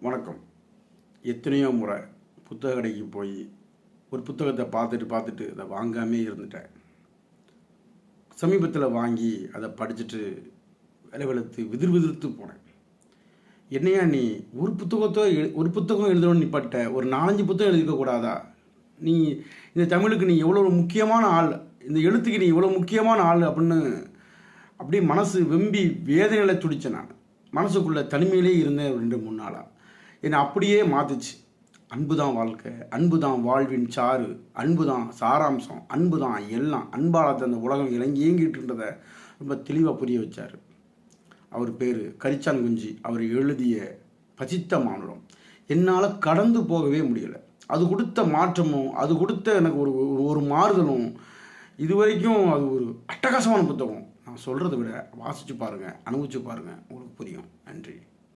வணக்கம். எத்தனையோ முறை புத்தக கடைக்கு போய் ஒரு புத்தகத்தை பார்த்துட்டு பார்த்துட்டு அதை வாங்காமே இருந்துட்டேன். சமீபத்தில் வாங்கி அதை படிச்சுட்டு விலை வெளுத்து விதிர் விதிர்த்து போனேன். என்னையா நீ ஒரு புத்தகத்தோ எழு ஒரு புத்தகம் எழுதணும்னு நிப்பாட்ட ஒரு நாலஞ்சு புத்தகம் எழுதிக்கக்கூடாதா நீ இந்த தமிழுக்கு நீ எவ்வளோ ஒரு முக்கியமான ஆள் இந்த எழுத்துக்கு நீ இவ்வளோ முக்கியமான ஆள் அப்படின்னு அப்படியே மனசு வெம்பி வேதனையில் துடிச்சேன் நான். மனசுக்குள்ளே தனிமையிலே இருந்தேன் ரெண்டு மூணு நாளாக என்னை அப்படியே மாத்துச்சு. அன்பு தான் வாழ்க்கை அன்பு தான் வாழ்வின் சாறு அன்பு தான் சாராம்சம் அன்பு தான் எல்லாம். அன்பால் அந்த உலகம் இறங்கி இயங்கிட்டு இருந்ததை ரொம்ப தெளிவாக புரிய வச்சார். அவர் பேர் கரிச்சான்குஞ்சி. அவர் எழுதிய பசித்த மானுடம். என்னால் கடந்து போகவே முடியலை. அது கொடுத்த மாற்றமும் அது கொடுத்த எனக்கு ஒரு ஒரு- மாறுதலும் இது வரைக்கும் அது ஒரு அட்டகாசமான புத்தகம். நான் சொல்கிறத விட வாசித்து பாருங்கள் அனுபவிச்சு பாருங்கள் உங்களுக்கு புரியும். நன்றி.